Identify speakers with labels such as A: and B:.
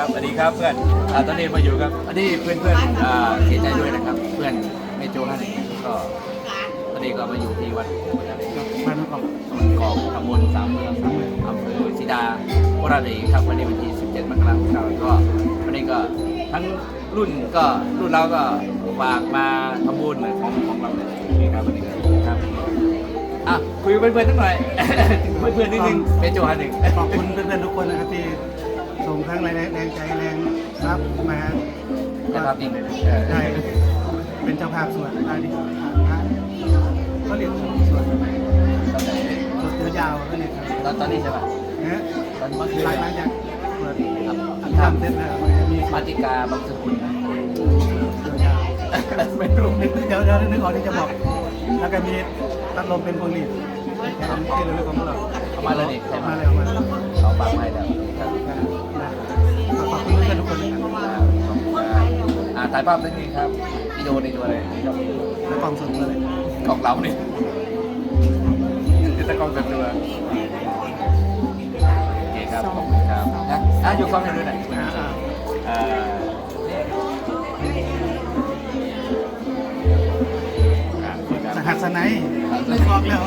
A: ครับสวัสดีครับเพื่อนอ่าตอนนี้มาอยู่กับอันนี้เพื่อนเพื่อนอ่าเสียใจด้วยนะครับ เพื่อนเมโจฮันก็ตอนนี้ก็มาอยู่ที่วัด
B: บ้านนอก
A: ตะวันกอกตำบลสามเมืองอำเภอศรีดาโคราชเองครับวันนี้วันที่ 17 มกราคมเราก็วันนี้ก็ทั้งรุ่นก็รุ่นเราก็ฝากมาทำบุญของของเราเลยนี่ครับวันนี้ครับอะคุยกับเพื่อนๆสักหน่อยเพื่อนๆนิดนึงเมโจฮันหนึ่ง
B: ขอบคุณเพื่อนๆทุกคนนะครับที่ ส่งทั้งแรงแรงใจแรงทรับมา
A: นะครับจริงเลยนะเออ
B: ได้เป็นเจ้าภาพสวดได้ดีพระก็เรียกสวด
A: ตอน
B: สวดยาวๆนั่นเองครับ
A: ตอนตอนนี้ใช่ป่ะ
B: นะ
A: ตอนเมื่อคืน
B: หลังจากสวดทำเสร็จแล้วมันจะมีสว
A: มา
B: ด
A: ติกาบางสกุลนะไม่รู้
B: เดี๋ยวเดี๋ยวนึกออกที่จะบอก แล้วก็มีตัดลมเป็นพวงหลีดที่เราเรียกของเรา
A: เอามาเลยนี่
B: เอามาแล้วมาแล้ว
A: เอา
B: พื่อนๆทุกคนนะครับ
A: อ่าถ่ายภาพนิดนึงครับวิดีโอในตัวเลยครับ
B: และกองส่วนตัวเลย
A: ของเราเนี่ยคือตะกล้องแบบตัวโอเคครับขอบคุณครับนะอะอยู่กล้องให้ดูหน่อย
B: อ่า
A: อ่าอ่า
B: สหัสไนยนึกออกแล้ว